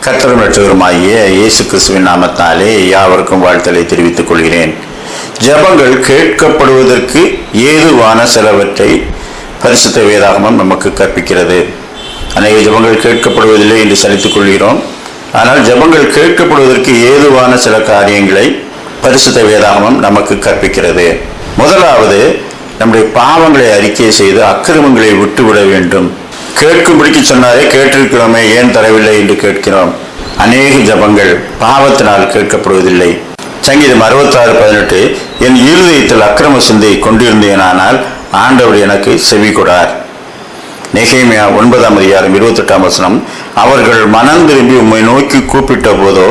கர்த்தரும் ரட்சகருமாகிய இயேசு கிறிஸ்துவின் நாமத்தாலே யாவருக்கும் வாழ்த்தலை தெரிவித்துக் கொள்கிறேன். ஜெபங்கள் கேட்கப்படுவதற்கு ஏதுவான சிலவற்றை பரிசுத்த வேதாகமம் நமக்கு கற்பிக்கிறது. அநேக ஜெபங்கள் கேட்கப்படுவதில்லை என்று சலித்துக் கொள்கிறோம். ஆனால் ஜெபங்கள் கேட்கப்படுவதற்கு ஏதுவான சில காரியங்களை பரிசுத்த வேதாகமம் நமக்கு கற்பிக்கிறது. முதலாவது நம்முடைய பாவங்களை அறிக்கை செய்து அக்கிரமங்களை விட்டுவிட வேண்டும். கேட்கும்படிக்கு சொன்னாரே கேட்டிருக்கிறோமே ஏன் தரவில்லை என்று கேட்கிறோம். அநேக ஜபங்கள் பாவத்தினால் கேட்கப்படுவதில்லை. சங்கீதம் அறுபத்தாறு பதினெட்டு என் இருதயத்தில் அக்கிரம சிந்தை கொண்டிருந்தேனானால் ஆண்டவர் எனக்கு செவி கொடார். நெகேமியா ஒன்பதாம் அதிகாரம் இருபத்தெட்டாம் வசனம் அவர்கள் மனம் திரும்பி உம்மை நோக்கி கூப்பிட்ட போதோ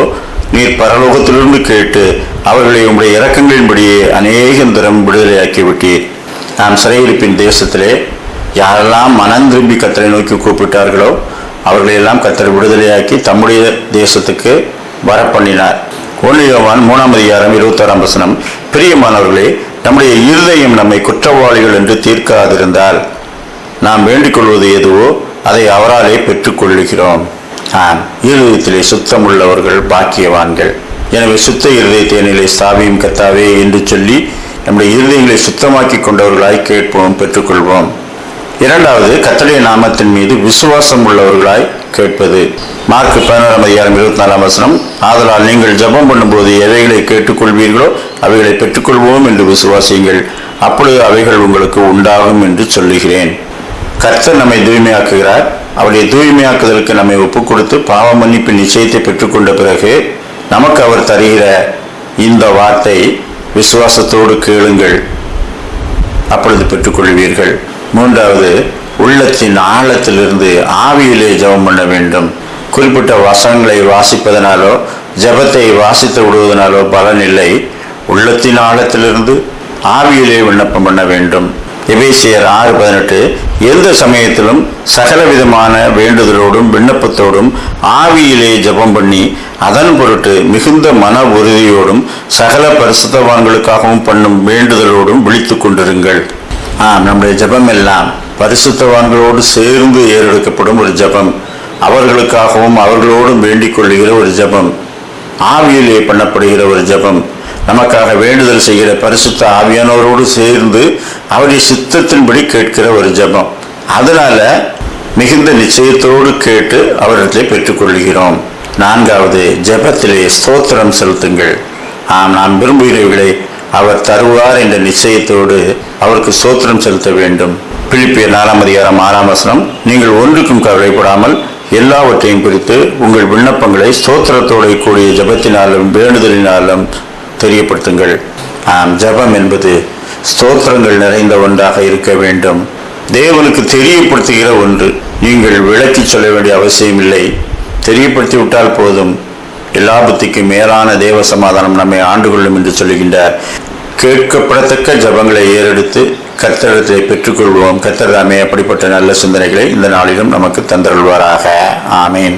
நீர் பரலோகத்திலிருந்து கேட்டு அவர்களை உம்முடைய இறக்கங்களின்படியே அநேகம் தரம் விடுதலையாக்கி விட்டீர் நாம் சிறையிருப்பின் தேசத்திலே யாரெல்லாம் மனம் திரும்பி கத்தரை நோக்கி கூப்பிட்டார்களோ அவர்களையெல்லாம் கத்தர் விடுதலையாக்கி தம்முடைய தேசத்துக்கு வரப்பண்ணினார். ஒன்றியவான் மூணாம் அதிகாரம் இருபத்தாறாம் வசனம் பிரியமானவர்களே நம்முடைய இருதயம் நம்மை குற்றவாளிகள் என்று தீர்க்காதிருந்தால் நாம் வேண்டிக் கொள்வது எதுவோ அதை அவராலே பெற்றுக்கொள்ளுகிறோம் ஆம் இருதயத்திலே சுத்தமுள்ளவர்கள் பாக்கியவான்கள். எனவே சுத்த இருதயத்தேனிலே ஸ்தாபியும் கத்தாவே என்று சொல்லி நம்முடைய இருதயங்களை சுத்தமாக்கி கொண்டவர்களாய் கேட்போம் பெற்றுக்கொள்வோம். இரண்டாவது கத்தடைய நாமத்தின் மீது விசுவாசம் உள்ளவர்களாய் கேட்பது. மார்க் பதினாறாம் அதிகாரம் இருபத்தி நாலாம் வசனம் ஆதலால் நீங்கள் ஜெபம் பண்ணும்போது எவைகளை கேட்டுக்கொள்வீர்களோ அவைகளை பெற்றுக்கொள்வோம் என்று விசுவாசியுங்கள். அப்பொழுது அவைகள் உங்களுக்கு உண்டாகும் என்று சொல்லுகிறேன். கர்த்தர் நம்மை தூய்மையாக்குகிறார். அவருடைய தூய்மையாக்குதலுக்கு நம்மை ஒப்புக் கொடுத்து பாவ மன்னிப்பு நிச்சயத்தை பெற்றுக்கொண்ட பிறகு நமக்கு அவர் தருகிற இந்த வார்த்தை விசுவாசத்தோடு கேளுங்கள். அப்பொழுது பெற்றுக்கொள்வீர்கள். மூன்றாவது உள்ளத்தின் ஆழத்திலிருந்து ஆவியிலே ஜெபம் பண்ண வேண்டும். குறிப்பிட்ட வசனங்களை வாசிப்பதனாலோ ஜெபத்தை வாசித்து விடுவதனாலோ பலன் இல்லை. உள்ளத்தின் ஆழத்திலிருந்து ஆவியிலே விண்ணப்பம் பண்ண வேண்டும். எபேசியர் ஆறு பதினெட்டு எந்த சமயத்திலும் சகல விதமான வேண்டுதலோடும் விண்ணப்பத்தோடும் ஆவியிலே ஜெபம் பண்ணி அதன் பொருட்டு மிகுந்த மன உறுதியோடும் சகல பரிசுத்தவான்களுக்காகவும் பண்ணும் வேண்டுதலோடும் விழித்து கொண்டிருங்கள். ஆம் நம்முடைய ஜெபம் எல்லாம் பரிசுத்தவான்களோடு சேர்ந்து ஏறெடுக்கப்படும் ஒரு ஜெபம். அவர்களுக்காகவும் அவர்களோடும் வேண்டிக் கொள்ளுகிற ஒரு ஜெபம். ஆவியிலே பண்ணப்படுகிற ஒரு ஜெபம். நமக்காக வேண்டுதல் செய்கிற பரிசுத்த ஆவியானவரோடு சேர்ந்து அவருடைய சித்தத்தின்படி கேட்கிற ஒரு ஜெபம். அதனால மிகுந்த நிச்சயத்தோடு கேட்டு அவரிடத்திலே பெற்றுக்கொள்கிறோம். நான்காவது ஜெபத்திலே ஸ்தோத்திரம் செலுத்துங்கள். ஆம் நாம் விரும்புகிறவர்களை அவர் தருவார் என்ற நிச்சயத்தோடு அவருக்கு ஸ்தோத்திரம் செலுத்த வேண்டும். பிலிப்பியர் நாலாம் அதிகாரம் ஆறாம் வசனம் நீங்கள் ஒன்றுக்கும் கவலைப்படாமல் எல்லாவற்றையும் குறித்து உங்கள் விண்ணப்பங்களை ஸ்தோத்திரத்தோடு கூடிய ஜெபத்தினாலும் வேண்டுதலினாலும் தெரியப்படுத்துங்கள். ஆம் ஜெபம் என்பது ஸ்தோத்திரங்கள் நிறைந்த ஒன்றாக இருக்க வேண்டும். தேவனுக்கு தெரியப்படுத்துகிற ஒன்று. நீங்கள் விளக்கி சொல்ல வேண்டிய அவசியமில்லை தெரியப்படுத்தி விட்டால் போதும். எல்லா புத்திக்கும் மேலான தேவ சமாதானம் நம்மை ஆண்டு கொள்ளும் என்று சொல்லுகின்றார். கேட்கப்படத்தக்க ஜபங்களை ஏறெடுத்து கத்தரத்தை பெற்றுக்கொள்வோம். கர்த்தர் தாமே அப்படிப்பட்ட நல்ல சிந்தனைகளை இந்த நாளிலும் நமக்கு தந்தருள்வாராக. ஆமேன்.